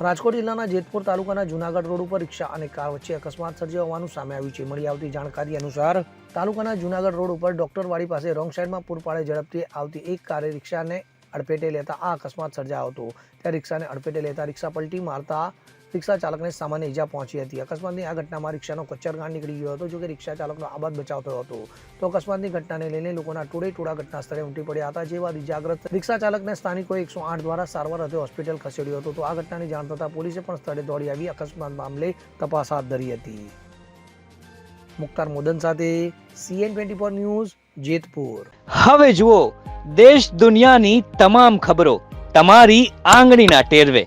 રાજકોટ જિલ્લાના જેતપુર તાલુકાના જુનાગઢ રોડ ઉપર રિક્ષા અને કાર વચ્ચે અકસ્માત સર્જાયું હોવાનું સામે આવ્યું છે. મળી આવતી જાણકારી અનુસાર તાલુકાના જુનાગઢ રોડ ઉપર ડોક્ટરવાડી પાસે રોંગ સાઈડમાં પૂરપાડે ઝડપથી આવતી એક કારે રિક્ષાને અડફેટે લેતા આ અકસ્માત સર્જાયો હતો. ત્યાં રિક્ષાને અડફેટે લેતા રિક્ષા પલટી મારતા રિક્ષા ચાલકને સામાન્ય ઈજા પહોંચી હતી. અકસ્માતની આ ઘટનામાં રિક્ષાનો કચ્ચરગાંડ નીકળી ગયો હતો, જોકે રિક્ષા ચાલકનો આબાદ બચાવ થયો હતો. તો અકસ્માતની ઘટનાને લઈને લોકોના ટોળે ટોળા ઘટના સ્થળે ઉમટી પડ્યા હતા, જે બાદ ઇજાગ્રસ્ત રિક્ષા ચાલકને સ્થાનિકોએ એકસો આઠ દ્વારા સારવાર અર્થે હોસ્પિટલ ખસેડ્યો હતો. તો આ ઘટનાની જાણ થતાં પોલીસે પણ સ્થળે દોડી આવી. અકસ્માત મામલે તપાસ હાથ ધરી હતી. મુખ્તાર મોદન સાથે CN twenty four news, Jetpur. હવે જુઓ, દેશ દુનિયાની તમામ ખબરો તમારી આંગળીના ટેરવે.